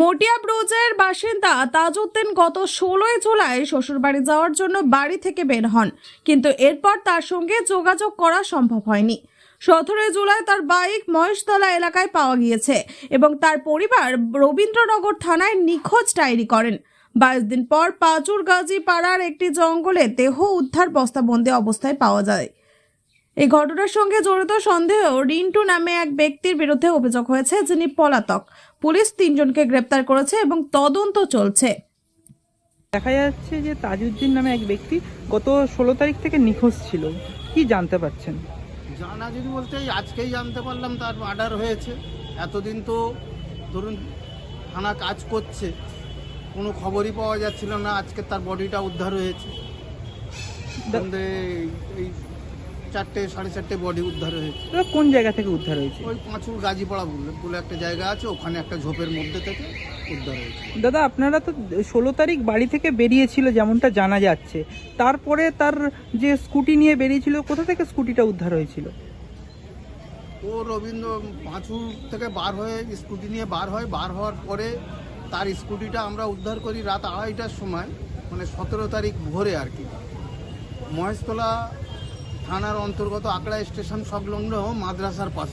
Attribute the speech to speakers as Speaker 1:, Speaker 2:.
Speaker 1: মটিয়া ব্রোজের বাসিন্দা তাজউদ্দিন গত ষোলোই জুলাই শ্বশুরবাড়ি যাওয়ার জন্য বাড়ি থেকে বের হন, কিন্তু এরপর তার সঙ্গে যোগাযোগ করা সম্ভব হয়নি। সতেরোই জুলাই তার বাইক মহেশতলা এলাকায় পাওয়া গিয়েছে এবং তার পরিবার রবীন্দ্রনগর থানায় নিখোঁজ ডায়েরি করেন। বাইশ দিন পর পাচুর গাজী পাড়ার একটি জঙ্গলে দেহ উদ্ধার বস্তাবন্দি অবস্থায় পাওয়া যায়। এই ঘটনার সঙ্গে জড়িত সন্দেহ রিন্টু নামে এক ব্যক্তির বিরুদ্ধে অভিযোগ হয়েছে যিনি পলাতক। পুলিশ তিনজনকে গ্রেপ্তার করেছে এবং তদন্ত চলছে।
Speaker 2: দেখা যাচ্ছে যে তাজউদ্দিন নামে এক ব্যক্তি গত ষোলো তারিখ থেকে নিখোঁজ ছিল। কি জানতে পারছেন?
Speaker 3: জানা যদি বলতে এই আজকেই জানতে পারলাম তার মার্ডার হয়েছে। এতদিন তো ধরুন থানা কাজ করছে কোনো খবরই পাওয়া যাচ্ছিল না আজকে তার বডিটা উদ্ধার হয়েছে। এই চারটে সাড়ে চারটে বডি উদ্ধার হয়েছে।
Speaker 2: কোন জায়গা থেকে উদ্ধার হয়েছে?
Speaker 3: ওই পাঁচুর গাজীপাড়া বলে বলে একটা জায়গা আছে ওখানে একটা ঝোপের মধ্যে থেকে উদ্ধার হয়েছে।
Speaker 2: দাদা আপনারা তো ষোলো তারিখ বাড়ি থেকে বেরিয়েছিল যেমনটা জানা যাচ্ছে। তারপরে তার যে স্কুটি নিয়ে বেরিয়েছিল কোথা থেকে স্কুটিটা উদ্ধার হয়েছিল?
Speaker 3: ও রবীন্দ্র পাঁচুর থেকে বার হয়ে স্কুটি নিয়ে বার হয়। বার হওয়ার পরে তার স্কুটিটা আমরা উদ্ধার করি রাত আড়াইটার সময় মানে সতেরো তারিখ ভোরে আর কি। মহেশতলা থানার অন্তর্গত আকড়া স্টেশন সংলগ্ন মাদ্রাসার পাশ